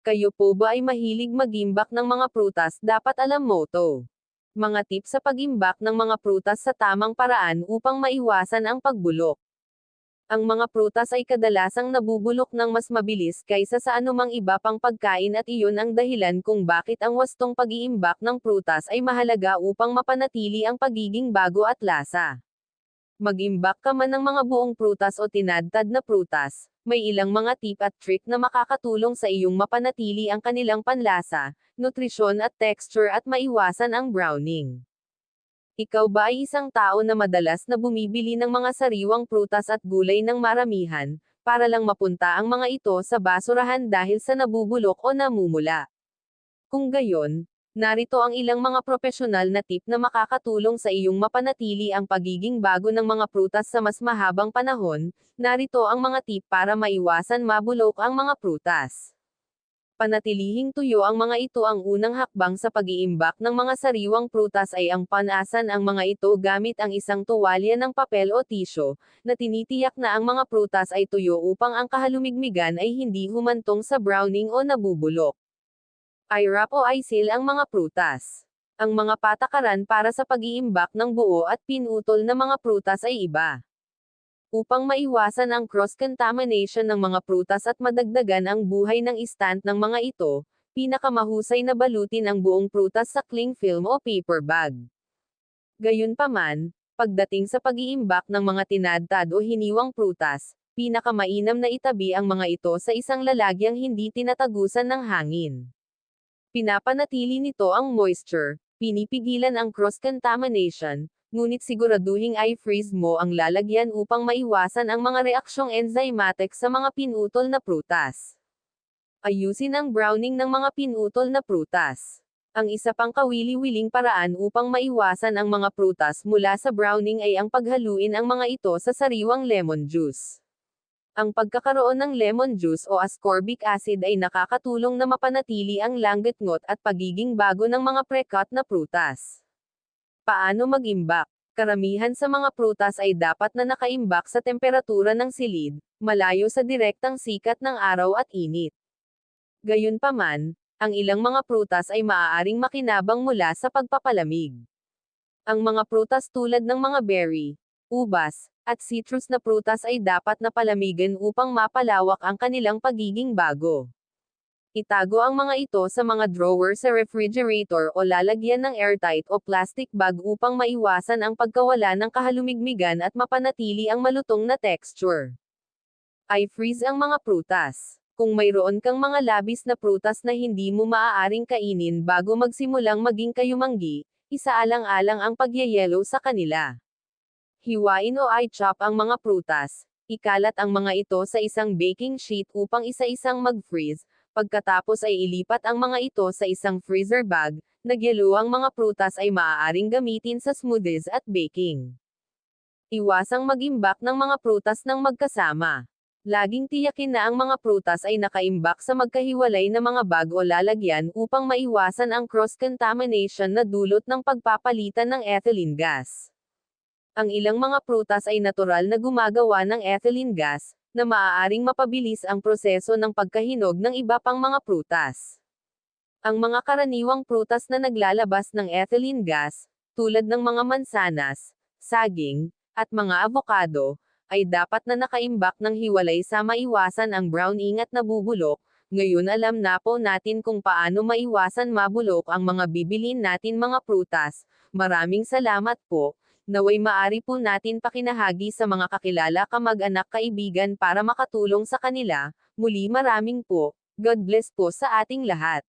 Kayo po ba ay mahilig magimbak ng mga prutas? Dapat alam mo to. Mga tips sa pagimbak ng mga prutas sa tamang paraan upang maiwasan ang pagbulok. Ang mga prutas ay kadalasang nabubulok ng mas mabilis kaysa sa anumang iba pang pagkain at iyon ang dahilan kung bakit ang wastong pag-iimbak ng prutas ay mahalaga upang mapanatili ang pagiging bago at lasa. Mag-imbak ka man ng mga buong prutas o tinadtad na prutas, may ilang mga tip at trick na makakatulong sa iyong mapanatili ang kanilang panlasa, nutrisyon at texture at maiwasan ang browning. Ikaw ba ay isang tao na madalas na bumibili ng mga sariwang prutas at gulay ng maramihan, para lang mapunta ang mga ito sa basurahan dahil sa nabubulok o namumula? Kung gayon, narito ang ilang mga profesional na tip na makakatulong sa iyong mapanatili ang pagiging bago ng mga prutas sa mas mahabang panahon, narito ang mga tip para maiwasan mabulok ang mga prutas. Panatilihing tuyo ang mga ito. Ang unang hakbang sa pag-iimbak ng mga sariwang prutas ay ang panasan ang mga ito gamit ang isang tuwalya ng papel o tisyo, na tinitiyak na ang mga prutas ay tuyo upang ang kahalumigmigan ay hindi humantong sa browning o nabubulok. I-wrap o i-seal ang mga prutas. Ang mga patakaran para sa pag-iimbak ng buo at pinutol na mga prutas ay iba upang maiwasan ang cross-contamination ng mga prutas at madagdagan ang buhay ng istant ng mga ito, pinakamahusay na balutin ang buong prutas sa cling film o paper bag. Gayunpaman, pagdating sa pag-iimbak ng mga tinadtad o hiniwang prutas, pinakamainam na itabi ang mga ito sa isang lalagyang hindi tinatagusan ng hangin. Pinapanatili nito ang moisture, pinipigilan ang cross-contamination, ngunit siguraduhing i-freeze mo ang lalagyan upang maiwasan ang mga reaksyong enzymatic sa mga pinutol na prutas. Ayusin ang browning ng mga pinutol na prutas. Ang isa pang kawili-wiling paraan upang maiwasan ang mga prutas mula sa browning ay ang paghaluin ang mga ito sa sariwang lemon juice. Ang pagkakaroon ng lemon juice o ascorbic acid ay nakakatulong na mapanatili ang langit-ngot at pagiging bago ng mga pre-cut na prutas. Paano mag-imbak? Karamihan sa mga prutas ay dapat na nakaimbak sa temperatura ng silid, malayo sa direktang sikat ng araw at init. Gayunpaman, ang ilang mga prutas ay maaaring makinabang mula sa pagpapalamig. Ang mga prutas tulad ng mga berry, ubas, at citrus na prutas ay dapat na palamigan upang mapalawak ang kanilang pagiging bago. Itago ang mga ito sa mga drawer sa refrigerator o lalagyan ng airtight o plastic bag upang maiwasan ang pagkawala ng kahalumigmigan at mapanatili ang malutong na texture. I-freeze ang mga prutas. Kung mayroon kang mga labis na prutas na hindi mo maaaring kainin bago magsimulang maging kayumanggi, isaalang-alang ang pagyayelo sa kanila. Hiwain o i-chop ang mga prutas, ikalat ang mga ito sa isang baking sheet upang isa-isang mag-freeze, Pagkatapos ay ilipat ang mga ito sa isang freezer bag, nagyelo ang mga prutas ay maaaring gamitin sa smoothies at baking. Iwasang magimbak ng mga prutas ng magkasama. Laging tiyakin na ang mga prutas ay nakaimbak sa magkahiwalay na mga bag o lalagyan upang maiwasan ang cross-contamination na dulot ng pagpapalitan ng ethylene gas. Ang ilang mga prutas ay natural na gumagawa ng ethylene gas, na maaaring mapabilis ang proseso ng pagkahinog ng iba pang mga prutas. Ang mga karaniwang prutas na naglalabas ng ethylene gas, tulad ng mga mansanas, saging, at mga avocado, ay dapat na nakaimbak ng hiwalay sa maiwasan ang browning at nabubulok, ngayon alam na po natin kung paano maiwasan mabulok ang mga bibilin natin mga prutas. Maraming salamat po, naway maari po natin pakinahagi sa mga kakilala kamag-anak kaibigan para makatulong sa kanila, muli maraming po, God bless po sa ating lahat.